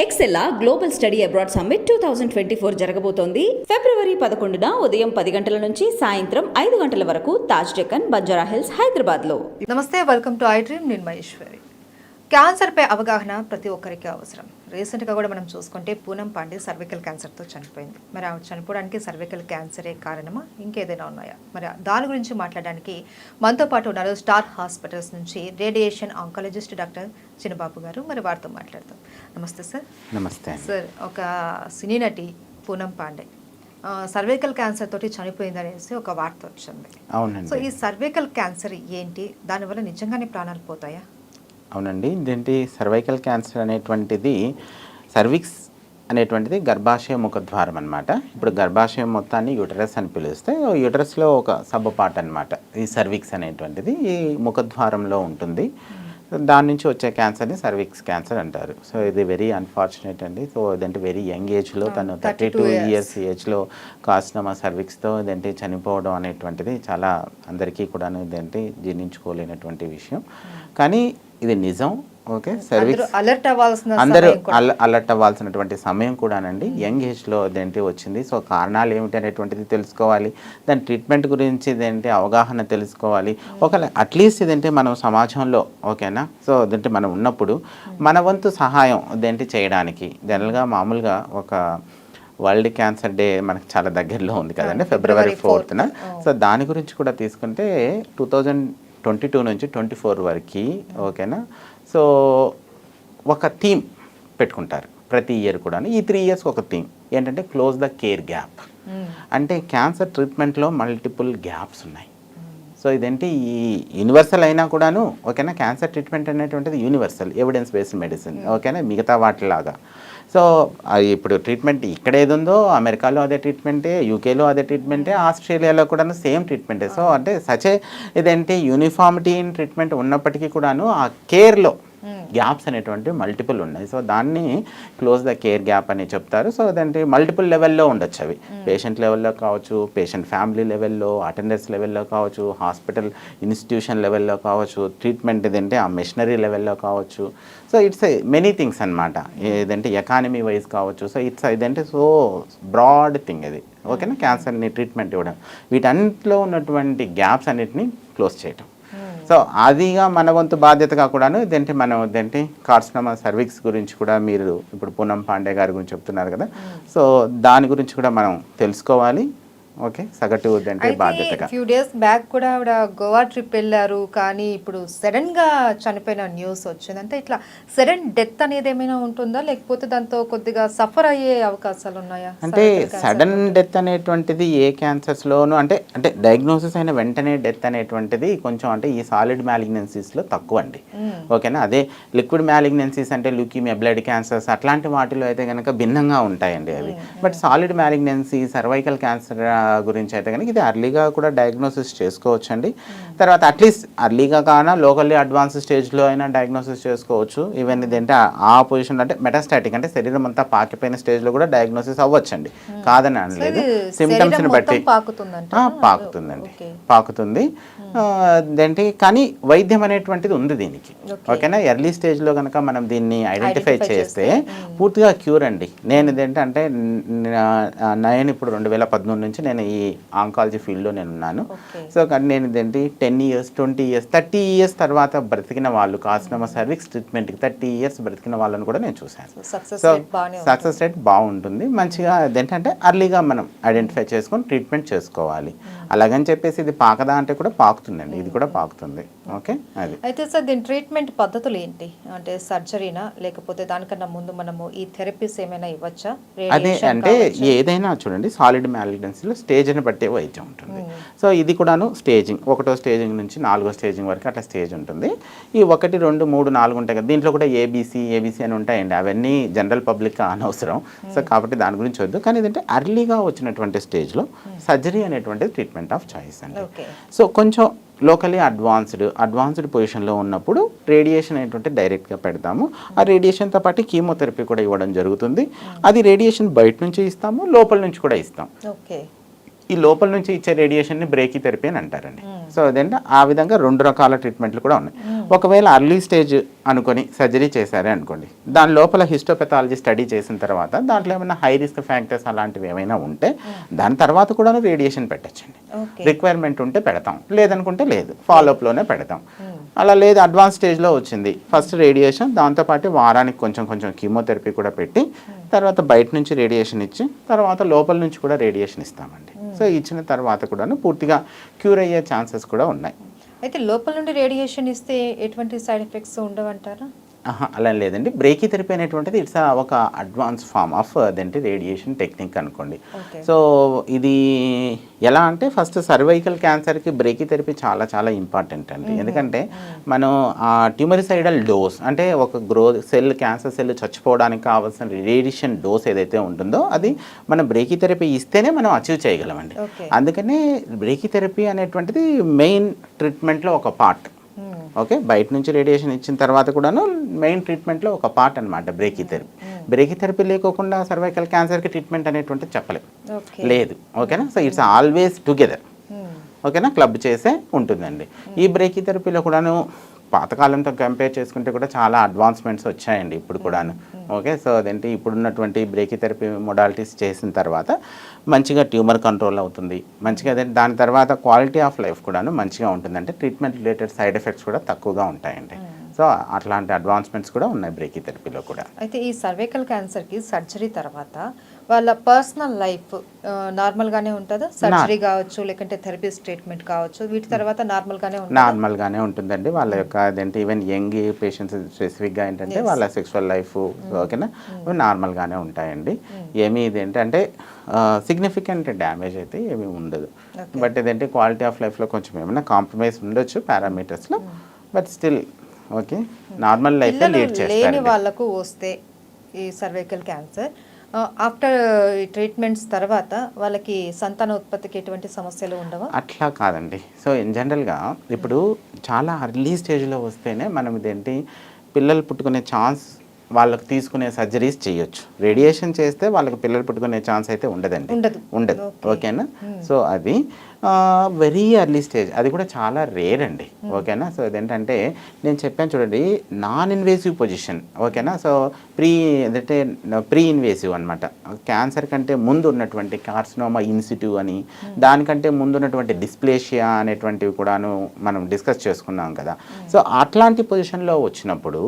Excella global study abroad summit two thousand twenty four జరగబోతోంది. ఫిబ్రవరి పదకొండున ఉదయం పది గంటల నుంచి సాయంత్రం ఐదు గంటల వరకు తాజ్ డెక్కన్ బంజారా హిల్స్ హైదరాబాద్లో నమస్తే వెల్కమ్ టు ఐ డ్రీమ్ నేను మహేశ్వరి క్యాన్సర్పై అవగాహన ప్రతి ఒక్కరికి అవసరం. రీసెంట్గా కూడా మనం చూసుకుంటే పూనం పాండే సర్వికల్ క్యాన్సర్తో చనిపోయింది. మరి ఆమె చనిపోవడానికి సర్వికల్ క్యాన్సరే కారణమా? ఇంకేదైనా ఉన్నాయా? మరి దాని గురించి మాట్లాడడానికి మనతో పాటు ఉన్నారు స్టార్ హాస్పిటల్స్ నుంచి radiation oncologist doctor Chinnababu garu. మరి వారితో మాట్లాడతాం నమస్తే సార్. నమస్తే సార్ ఒక సినీ నటి పూనం పాండే. సర్వికల్ క్యాన్సర్ తోటి చనిపోయింది అనేసి ఒక వార్త వచ్చింది. సో అవునండి ఈ సర్వికల్ క్యాన్సర్ ఏంటి? దానివల్ల నిజంగానే ప్రాణాలు పోతాయా? అవునండి. ఇదేంటి? సర్వైకల్ క్యాన్సర్ అనేటువంటిది సర్విక్స్ అనేటువంటిది గర్భాశయ ముఖద్వారం అనమాట ఇప్పుడు గర్భాశయం మొత్తాన్ని యూటరస్ అని పిలుస్తే యూటరస్లో ఒక సబ్ పార్ట్ అనమాట ఈ సర్విక్స్ అనేటువంటిది ఈ ముఖద్వారంలో ఉంటుంది. దాని నుంచి వచ్చే క్యాన్సర్ని సర్విక్స్ క్యాన్సర్ అంటారు. సో ఇది వెరీ అన్ఫార్చునేట్ అండి. సో ఇదంటే వెరీ యంగ్ ఏజ్లో తను థర్టీ టూ 32 years. ఇయర్స్ ఏజ్లో కాస్ట్నమా సర్విక్స్తో ఇదేంటి చనిపోవడం అనేటువంటిది చాలా అందరికీ కూడా ఇదేంటి జీర్ణించుకోలేనటువంటి విషయం. కానీ ఇది నిజం. ఓకే సర్విక్స్ అలర్ట్ అవ్వాల్సిన అందరూ అలర్ట్ అవ్వాల్సినటువంటి సమయం కూడానండి. యంగ్ ఏజ్లో ఇదేంటి వచ్చింది? సో కారణాలు ఏమిటి అనేటువంటిది తెలుసుకోవాలి. దాని ట్రీట్మెంట్ గురించి ఇదేంటి అవగాహన తెలుసుకోవాలి. ఒకవేళ అట్లీస్ట్ ఇదేంటి మనం సమాజంలో ఓకేనా? సో ఇదేంటి మనం ఉన్నప్పుడు మన వంతు సహాయం ఇదేంటి చేయడానికి. జనరల్గా మామూలుగా ఒక వరల్డ్ క్యాన్సర్ డే మనకు చాలా దగ్గరలో ఉంది కదండి ఫిబ్రవరి ఫోర్త్న 4th. సో దాని గురించి కూడా తీసుకుంటే టూ థౌజండ్ ట్వంటీ టూ నుంచి ట్వంటీ ఫోర్ వరకు ఓకేనా? సో ఒక థీమ్ పెట్టుకుంటారు ప్రతి ఇయర్ కూడా ఈ త్రీ ఇయర్స్ ఒక థీమ్. ఏంటంటే క్లోజ్ ద కేర్ గ్యాప్. అంటే క్యాన్సర్ ట్రీట్మెంట్లో మల్టిపుల్ గ్యాప్స్ ఉన్నాయి. సో ఇదేంటి? ఈ యూనివర్సల్ అయినా కూడాను ఓకేనా? క్యాన్సర్ ట్రీట్మెంట్ అనేటువంటిది యూనివర్సల్ ఎవిడెన్స్ బేస్డ్ మెడిసిన్ ఓకేనా? మిగతా వాటిలాగా. సో ఇప్పుడు ట్రీట్మెంట్ ఇక్కడ ఏది ఉందో అమెరికాలో అదే ట్రీట్మెంటే యూకేలో అదే ట్రీట్మెంటే ఆస్ట్రేలియాలో కూడా సేమ్ ట్రీట్మెంటే సో అంటే సచే ఇదేంటి? యూనిఫామిటీ ఇన్ ట్రీట్మెంట్ ఉన్నప్పటికీ కూడాను ఆ కేర్లో గ్యాప్స్ అనేటువంటి మల్టిపుల్ ఉన్నాయి. సో దాన్ని క్లోజ్ ద కేర్ గ్యాప్ అని చెప్తారు. సో అదంటే మల్టిపుల్ లెవెల్లో ఉండొచ్చు అవి. పేషెంట్ లెవెల్లో కావచ్చు పేషెంట్ ఫ్యామిలీ లెవెల్లో అటెండర్స్ లెవెల్లో కావచ్చు హాస్పిటల్ ఇన్స్టిట్యూషన్ లెవెల్లో కావచ్చు ట్రీట్మెంట్ ఇదంటే ఆ మెషినరీ లెవెల్లో కావచ్చు. సో ఇట్స్ మెనీ థింగ్స్ అనమాట ఏదంటే ఎకానమీ వైజ్ కావచ్చు. సో ఇట్స్ ఇదంటే సో బ్రాడ్ థింగ్ ఇది ఓకేనా? క్యాన్సర్ని ట్రీట్మెంట్ ఇవ్వడం. వీటన్నిటిలో ఉన్నటువంటి గ్యాప్స్ అన్నిటిని క్లోజ్ చేయటం. సో అదిగా మన వంతు బాధ్యతగా కూడాను ఇదేంటి మనం ఇదేంటి కార్సినమా సర్వీక్స్ గురించి కూడా మీరు ఇప్పుడు పూనం పాండే గారి గురించి చెప్తున్నారు కదా. సో దాని గురించి కూడా మనం తెలుసుకోవాలి. ఓకే సగటు అయితే బాధ్యతగా. ఫ్యూ డేస్ బ్యాక్ కూడా ఆవిడ గోవా ట్రిప్ వెళ్ళారు కానీ ఇప్పుడు సడన్గా చనిపోయిన న్యూస్ వచ్చింది అంటే ఇట్లా సడన్ డెత్ అనేది ఏమైనా ఉంటుందా? లేకపోతే దాంతో కొద్దిగా సఫర్ అయ్యే అవకాశాలు ఉన్నాయా? అంటే సడన్? డెత్ అనేటువంటిది ఏ క్యాన్సర్స్లోనూ అంటే అంటే డయాగ్నోసిస్ అయిన వెంటనే డెత్ అనేటువంటిది కొంచెం అంటే ఈ సాలిడ్ మ్యాలిగ్నెన్సీస్లో తక్కువ అండి మ్మ్. ఓకేనా? అదే లిక్విడ్ మ్యాలిగ్నెన్సీస్ అంటే లుకీమియా బ్లడ్ క్యాన్సర్స్ అట్లాంటి వాటిలో అయితే కనుక భిన్నంగా ఉంటాయండి అవి. But solid malignancy cervical cancer గురించి అయితే కనుక ఇది అర్లీగా కూడా డయాగ్నోసిస్ చేసుకోవచ్చండి. తర్వాత అట్లీస్ట్ అర్లీగా కానా లోకల్లీ అడ్వాన్స్ స్టేజ్లో అయినా డయాగ్నోసిస్ చేసుకోవచ్చు. ఈవెన్ ఇదంటే ఆ- ఆ పొజిషన్ అంటే మెటాస్టాటిక్ అంటే శరీరం అంతా పాకిపోయిన స్టేజ్లో కూడా డయాగ్నోసిస్ అవ్వచ్చండి. కాదని అనలేదు. సిమ్టమ్స్ని బట్టి. పాకుతుందండి. పాకుతుంది. అదేంటి? కానీ వైద్యం అనేటువంటిది ఉంది దీనికి. ఓకే. ఓకేనా? ఎర్లీ స్టేజ్లో కనుక మనం దీన్ని ఐడెంటిఫై చేస్తే పూర్తిగా క్యూర్ అండి. నేను న- నేను ఇప్పుడు రెండు వేల పదమూడు నుంచి నేను ఈ ఆంకాలజీ ఫీల్డ్లో నేను ఉన్నాను. సో కానీ నేను ఇదేంటి ten years twenty years thirty years తర్వాత బ్రతికిన వాళ్ళు కాసినమ సర్వీక్స్ ట్రీట్మెంట్కి థర్టీ ఇయర్స్ బ్రతికిన వాళ్ళని కూడా నేను చూశాను. సో సక్సెస్ రేట్ బాగుంటుంది. మంచిగా ఏంటంటే అర్లీగా మనం ఐడెంటిఫై చేసుకొని ట్రీట్మెంట్ చేసుకోవాలి. అలాగని చెప్పేసి ఇది పాకదా అంటే కూడా పాకుతుందండి ఇది కూడా పాకుతుంది ఓకే? అది. అయితే సార్ దీని ట్రీట్మెంట్ పద్ధతులు ఏంటి అంటే సర్జరీనా? లేకపోతే దానికన్నా ముందు మనము ఈ థెరపీస్ ఏమైనా ఇవ్వచ్చా? అదే అంటే? ఏదైనా చూడండి సాలిడ్ మ్యాలిగ్నెన్సీలో స్టేజ్ని బట్టే వైద్యం ఉంటుంది. సో ఇది కూడాను స్టేజింగ్ ఒకటో స్టేజింగ్ నుంచి నాలుగో స్టేజింగ్ వరకు అట్లా స్టేజ్ ఉంటుంది. ఈ ఒకటి రెండు మూడు నాలుగు ఉంటాయి కదా దీంట్లో కూడా ఏబీసీ ఏబీసీ అని ఉంటాయండి. అవన్నీ జనరల్ పబ్లిక్ అనవసరం. సో కాబట్టి దాని గురించి వద్దు. కానీ ఏంటంటే అర్లీగా వచ్చినటువంటి స్టేజ్లో సర్జరీ అనేటువంటిది ట్రీట్మెంట్ ఆఫ్ చాయిస్ అండి. సో కొంచెం లోకలీ అడ్వాన్స్డ్ అడ్వాన్స్డ్ పొజిషన్లో ఉన్నప్పుడు రేడియేషన్ అనేటువంటి డైరెక్ట్గా పెడతాము. ఆ రేడియేషన్తో పాటు కీమోథెరపీ కూడా ఇవ్వడం జరుగుతుంది. అది రేడియేషన్ బయట నుంచి ఇస్తాము లోపల నుంచి కూడా ఇస్తాం ఓకే. ఈ లోపల నుంచి ఇచ్చే రేడియేషన్ని బ్రేకీ థెరపీ అని అంటారండి. సో అదేంటే ఆ విధంగా రెండు రకాల ట్రీట్మెంట్లు కూడా ఉన్నాయి. ఒకవేళ అర్లీ స్టేజ్ అనుకొని సర్జరీ చేశారే అనుకోండి దాని లోపల హిస్టోపెథాలజీ స్టడీ చేసిన తర్వాత దాంట్లో ఏమైనా హై రిస్క్ ఫ్యాక్టర్స్ అలాంటివి ఏమైనా ఉంటే దాని తర్వాత కూడా రేడియేషన్ పెట్టచ్చండి. రిక్వైర్మెంట్ ఉంటే పెడతాం లేదనుకుంటే లేదు ఫాలోఅప్లోనే పెడతాం. అలా లేదు అడ్వాన్స్ స్టేజ్లో వచ్చింది. ఫస్ట్ రేడియేషన్ దాంతోపాటు వారానికి కొంచెం కొంచెం కీమోథెరపీ కూడా పెట్టి తర్వాత బయట నుంచి రేడియేషన్ ఇచ్చి తర్వాత లోపల నుంచి కూడా రేడియేషన్ ఇస్తామండి. సో ఇచ్చిన తర్వాత కూడాను పూర్తిగా క్యూర్ అయ్యే ఛాన్సెస్ కూడా ఉన్నాయి. అయితే లోపల నుండి రేడియేషన్ ఇస్తే ఎటువంటి సైడ్ ఎఫెక్ట్స్ ఉండవంటారా? అలా లేదండి. బ్రేకీ థెరపీ అనేటువంటిది ఇట్స్ ఒక అడ్వాన్స్ ఫార్మ్ ఆఫ్ అదేంటి రేడియేషన్ టెక్నిక్ అనుకోండి. సో ఇది ఎలా అంటే ఫస్ట్ సర్వైకల్ క్యాన్సర్కి బ్రేకీ థెరపీ చాలా చాలా ఇంపార్టెంట్ అండి. ఎందుకంటే మనం ఆ ట్యూమరిసైడల్ డోస్ అంటే ఒక గ్రో సెల్ క్యాన్సర్ సెల్ చచ్చిపోవడానికి కావాల్సిన రేడియేషన్ డోస్ ఏదైతే ఉంటుందో అది మనం బ్రేకీ థెరపీ ఇస్తేనే మనం అచీవ్ చేయగలమండి. అందుకనే బ్రేకీ థెరపీ అనేటువంటిది మెయిన్ ట్రీట్మెంట్లో ఒక పార్ట్. ఓకే బయట నుంచి రేడియేషన్ ఇచ్చిన తర్వాత కూడాను మెయిన్ ట్రీట్మెంట్లో ఒక పార్ట్ అనమాట బ్రేకీ థెరపీ. బ్రేకీ థెరపీ లేకోకుండా సర్వైకల్ క్యాన్సర్కి ట్రీట్మెంట్ అనేటువంటిది చెప్పలేం. ఓకే. లేదు ఓకేనా? So it's always together. ఓకేనా? క్లబ్ చేసే ఉంటుందండి. ఈ బ్రేకీ థెరపీలో కూడాను పాతకాలంతో కంపేర్ చేసుకుంటే కూడా చాలా అడ్వాన్స్మెంట్స్ వచ్చాయండి ఇప్పుడు కూడాను. ఓకే సో అదేంటి ఇప్పుడున్నటువంటి బ్రేకీ థెరపీ మొడాలిటీస్ చేసిన తర్వాత మంచిగా ట్యూమర్ కంట్రోల్ అవుతుంది. మంచిగా అదే దాని తర్వాత క్వాలిటీ ఆఫ్ లైఫ్ కూడాను మంచిగా ఉంటుంది అంటే ట్రీట్మెంట్ రిలేటెడ్ సైడ్ ఎఫెక్ట్స్ కూడా తక్కువగా ఉంటాయండి. సో అట్లాంటి అడ్వాన్స్మెంట్స్ కూడా ఉన్నాయి బ్రేకీ థెరపీలో కూడా. అయితే ఈ సర్వైకల్ క్యాన్సర్కి సర్జరీ తర్వాత వాళ్ళ పర్సనల్ లైఫ్ నార్మల్గానే ఉంటుందా? సర్జరీ కావచ్చు లేకంటే థెరపీస్ ట్రీట్మెంట్ కావచ్చు వీటి తర్వాత నార్మల్గానే ఉంటుంది? నార్మల్గానే ఉంటుందండి. వాళ్ళ యొక్క అదేంటి ఈవెన్ యంగ్ పేషెంట్స్ స్పెసిఫిక్గా ఏంటంటే వాళ్ళ సెక్సువల్ లైఫ్ ఓకేనా? నార్మల్గానే ఉంటాయండి. ఏమీ ఇదేంటంటే సిగ్నిఫికెంట్ డ్యామేజ్ అయితే ఏమీ ఉండదు. బట్ ఇదేంటి క్వాలిటీ ఆఫ్ లైఫ్లో కొంచెం ఏమైనా కాంప్రమైజ్ ఉండొచ్చు పారామీటర్స్లో but still okay? Normal life lead చేస్తారు వాళ్ళకు వస్తే ఈ సర్వైకల్ క్యాన్సర్ ఆఫ్టర్ ట్రీట్మెంట్స్ తర్వాత వాళ్ళకి సంతాన ఉత్పత్తికి ఎటువంటి సమస్యలు ఉండవా? అట్లా కాదండి. సో ఇన్ జనరల్గా ఇప్పుడు చాలా అర్లీ స్టేజ్లో వస్తేనే మనం ఇదేంటి పిల్లలు పుట్టుకునే ఛాన్స్ వాళ్ళకి తీసుకునే సర్జరీస్ చేయొచ్చు. రేడియేషన్ చేస్తే వాళ్ళకి పిల్లలు పుట్టుకునే ఛాన్స్ అయితే ఉండదండి. ఉండదు. ఉండదు. ఓకేనా సో అది వెరీ ఎర్లీ స్టేజ్ అది కూడా చాలా రేర్ అండి. ఓకేనా? సో అదేంటంటే నేను చెప్పాను చూడండి నాన్ ఇన్వేసివ్ పొజిషన్ ఓకేనా? సో ప్రీ అంటే ప్రీ ఇన్వేసివ్ అనమాట క్యాన్సర్ కంటే ముందు ఉన్నటువంటి కార్సినోమా ఇన్సిటివ్ అని దానికంటే ముందు ఉన్నటువంటి డిస్ప్లేషియా అనేటువంటివి కూడాను మనం డిస్కస్ చేసుకున్నాం కదా. సో అట్లాంటి పొజిషన్లో వచ్చినప్పుడు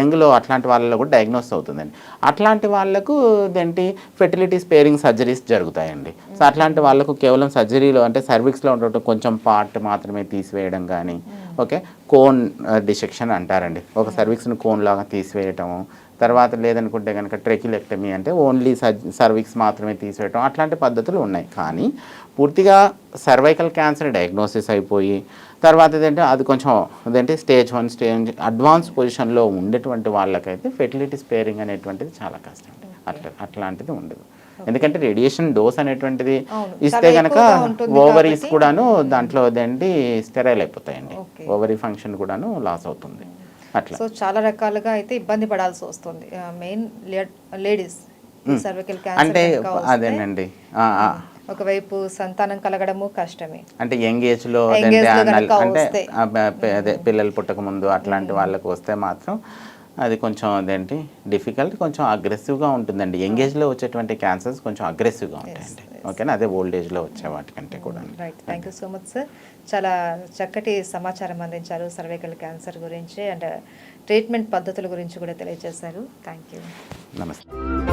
యంగ్లో అట్లాంటి వాళ్ళలో కూడా డయాగ్నోస్ అవుతుందండి. అట్లాంటి వాళ్ళకు ఏంటి ఫెర్టిలిటీ స్పేరింగ్ సర్జరీస్ జరుగుతాయండి. సో అట్లాంటి వాళ్ళకు కేవలం సర్జరీలో అంటే సర్విక్స్లో ఉండటం కొంచెం పార్ట్ మాత్రమే తీసివేయడం కానీ ఓకే? కోన్ డిసెక్షన్ uh, అంటారండి. ఒక సర్విక్స్ను కోన్ లాగా తీసివేయటము తర్వాత లేదనుకుంటే కనుక ట్రెకిలెక్టమీ అంటే ఓన్లీ సర్విక్స్ మాత్రమే తీసివేయటం అట్లాంటి పద్ధతులు ఉన్నాయి. కానీ పూర్తిగా సర్వైకల్ క్యాన్సర్ డయాగ్నోసిస్ అయిపోయి తర్వాత ఏంటంటే అది కొంచెం అదేంటి స్టేజ్ వన్ స్టేజ్ అడ్వాన్స్ పొజిషన్లో ఉండేటువంటి వాళ్ళకైతే ఫెర్టిలిటీ స్పేరింగ్ అనేటువంటిది చాలా కష్టం అట్లా అట్లాంటిది ఉండదు. ఎందుకంటే రేడియేషన్ డోస్ అనేటువంటిది. ఇస్తే ఉంటుంది ఓవరీస్ కూడాను దాంట్లో అదేంటి స్టెరైల్ అయిపోతాయండి. ఓవరీ ఫంక్షన్ కూడాను లాస్ అవుతుంది. అట్లా. సో చాలా రకాలుగా అయితే ఇబ్బంది పడాల్సి వస్తుంది. మెయిన్ లేడీస్ సర్వైకల్ అంటే అదేనండి. ఒకవైపు సంతానం కలగడము కష్టమే. అంటే యంగ్ ఏజ్లో గనుక అంటే అదే పిల్లలు పుట్టక ముందు అట్లాంటి వాళ్ళకి వస్తే మాత్రం అది కొంచెం అదేంటి? డిఫికల్ట్ కొంచెం అగ్రెసివ్గా ఉంటుందండి. యంగ్ ఏజ్లో వచ్చేటువంటి క్యాన్సర్స్ కొంచెం అగ్రెసివ్గా ఉంటాయండి. ఓకేనా అదే ఓల్డ్ ఏజ్లో వచ్చే వాటికంటే కూడా. Right thank you so much sir చాలా చక్కటి సమాచారం అందించారు సర్వైకల్ క్యాన్సర్ గురించి అండ్ ట్రీట్మెంట్ పద్ధతుల గురించి కూడా తెలియజేశారు. థ్యాంక్ యూ నమస్తే.